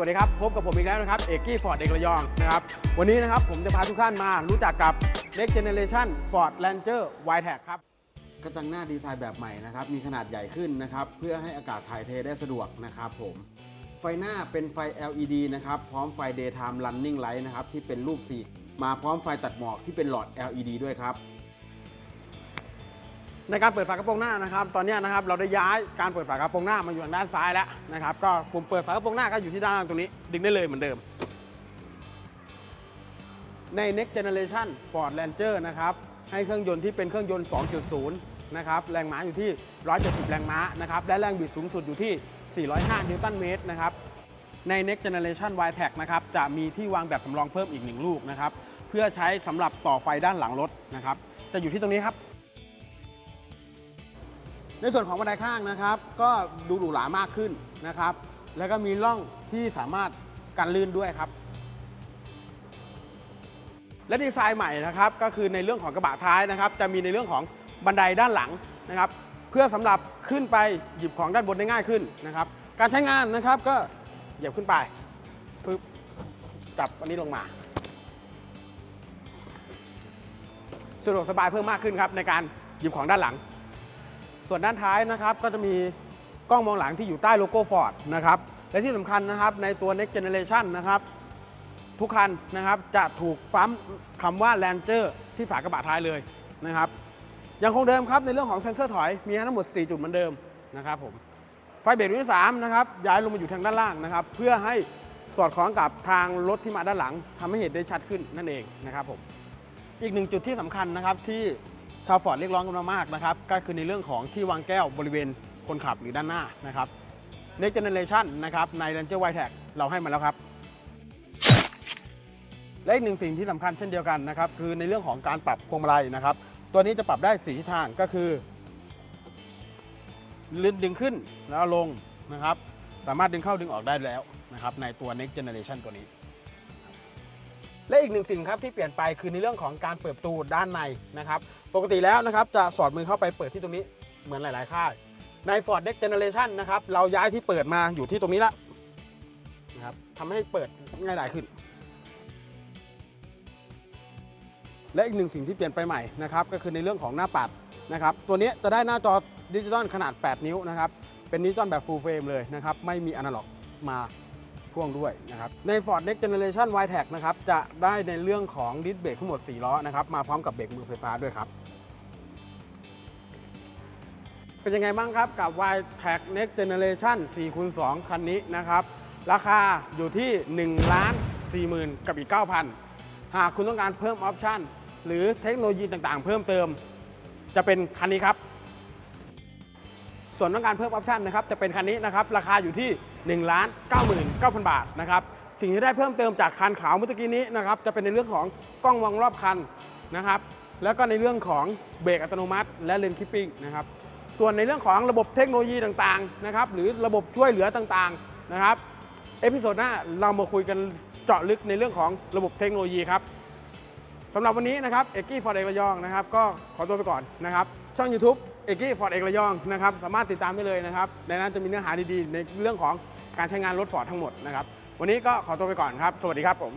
วัสดีครับ พบกับผมอีกแล้วนะครับ เอกกี้ฟอร์ดเอกระยองนะครับ วันนี้นะครับผมจะพาทุกท่านมารู้จักกับ Next Generation Ford Ranger w i t e c ครับ กระจังหน้าดีไซน์แบบใหม่นะครับ มีขนาดใหญ่ขึ้นนะครับ เพื่อให้อากาศถ่ายเทได้สะดวกนะครับผม ไฟหน้าเป็นไฟ LED นะครับ พร้อมไฟ Daytime Running Light นะครับ ที่เป็นรูปสีมาพร้อมไฟตัดหมอกที่เป็นหลอด LED ด้วยครับ ในการเปิดฝากระโปรงหน้านะครับ ตอนนี้นะครับเราได้ย้ายการเปิดฝากระโปรงหน้ามาอยู่ทางด้านซ้ายแล้วนะครับ ก็ปุ่มเปิดฝากระโปรงหน้าก็อยู่ที่ด้านล่างตรงนี้ ดึงได้เลยเหมือนเดิม ใน next generation Ford Ranger นะครับ ให้เครื่องยนต์ที่เป็นเครื่องยนต์ 2.0 นะครับ แรงม้าอยู่ที่ 170 แรงม้านะครับ และแรงบิดสูงสุดอยู่ที่ 405 นิวตันเมตรนะครับ ใน next generation y t e c นะครับ จะมีที่วางแบบสำรองเพิ่มอีกหนึ่งลูกนะครับ เพื่อใช้สำหรับต่อไฟด้านหลังรถนะครับ จะอยู่ที่ตรงนี้ครับ ในส่วนของบันไดข้างนะครับ ก็ดูหรูหรามากขึ้นนะครับ แล้วก็มีร่องที่สามารถกันลื่นด้วยครับ และดีไซน์ใหม่นะครับก็คือในเรื่องของกระบะท้ายนะครับ จะมีในเรื่องของบันไดด้านหลังนะครับ เพื่อสำหรับขึ้นไปหยิบของด้านบนได้ง่ายขึ้นนะครับ การใช้งานนะครับก็เหยียบขึ้นไปฟึบจับอันนี้ลงมาสะดวกสบายเพิ่มมากขึ้นครับในการหยิบของด้านหลัง ส่วนด้านท้ายนะครับก็จะมีกล้องมองหลังที่อยู่ใต้โลโก้ Ford นะครับและที่สำคัญนะครับในตัว Next Generation นะครับทุกคันนะครับจะถูกปั๊มคำว่า Ranger ที่ฝากระบะท้ายเลยนะครับยังคงเดิมครับในเรื่องของเซ็นเซอร์ถอยมีทั้งหมด 4 จุดเหมือนเดิมนะครับผมไฟเบรกรุ่นที่3นะครับย้ายลงมาอยู่ทางด้านล่างนะครับเพื่อให้สอดคล้องกับทางรถที่มาด้านหลังทำให้เห็นได้ชัดขึ้นนั่นเองนะครับผมอีกหนึ่งจุดที่สำคัญนะครับที่ ชาวฟอร์ดเรียกร้องกันมามากนะครับก็คือในเรื่องของที่วางแก้วบริเวณคนขับหรือด้านหน้านะครับ Next Generation นะครับใน Ranger w i t e c เราให้มาแล้วครับ และอีกหนึ่งสิ่งที่สำคัญเช่นเดียวกันนะครับ คือในเรื่องของการปรับพวงมาลัยนะครับ ตัวนี้จะปรับได้สีทิศทางก็คือลื่นดึงขึ้นแล้วลงนะครับ สามารถดึงเข้าดึงออกได้แล้วนะครับ ในตัว Next Generation ตัวนี้ และอีกหนึ่งสิ่งครับที่เปลี่ยนไปคือในเรื่องของการเปิดประตูด้านในนะครับปกติแล้วนะครับจะสอดมือเข้าไปเปิดที่ตรงนี้เหมือนหลาย ๆ ค่ายใน Ford Next Generation นะครับเราย้ายที่เปิดมาอยู่ที่ตรงนี้ละนะครับทำให้เปิดง่ายดายขึ้น และอีกหนึ่งสิ่งที่เปลี่ยนไปใหม่นะครับก็คือในเรื่องของหน้าปัดนะครับตัวนี้จะได้หน้าจอดิจิตอลขนาด 8 นิ้วนะครับเป็นดิจิตอลแบบ full frame เลยนะครับไม่มีอนาล็อกมา พ่วงด้วยนะครับใน Ford Next Generation y t e c นะครับจะได้ในเรื่องของดิสเบรกทั้งหมด 4 ล้อนะครับมาพร้อมกับเบรกมือไฟฟ้าด้วยครับเป็นยังไงบ้างครับกับ y t e c Next Generation 4คูณ2คันนี้นะครับ ราคาอยู่ที่ 1 ล้าน 40,000 กับอีก 9,000 หากคุณต้องการเพิ่มออปชันหรือเทคโนโลยีต่างๆ เพิ่มเติม จะเป็นคันนี้ครับ ส่วนต้องการเพิ่มออปชันนะครับจะเป็นคันนี้นะครับราคาอยู่ที่1ล้าน99,000บาทนะครับสิ่งที่ได้เพิ่มเติมจากคันขาวเมื่อกี้นี้นะครับจะเป็นในเรื่องของกล้องมองรอบคันนะครับแล้วก็ในเรื่องของเบรกอัตโนมัติ และเลนคิปปิ้งนะครับส่วนในเรื่องของระบบเทคโนโลยีต่างๆนะครับหรือระบบช่วยเหลือต่างๆนะครับเอพิโซดหน้าเรามาคุยกันเจาะลึกในเรื่องของระบบเทคโนโลยีครับสำหรับวันนี้นะครับเอกกี้ฟอร์ดเอกระยองนะครับก็ขอตัวไปก่อนนะครับช่อง YouTube เอกี้ฟอร์ดเอกระยองนะครับสามารถติดตามได้เลยนะครับในนั้นจะมีเนื้อหาดีๆ ในเรื่องของการใช้งานรถฟอร์ดทั้งหมดนะครับวันนี้ก็ขอตัวไปก่อนครับ สวัสดีครับผม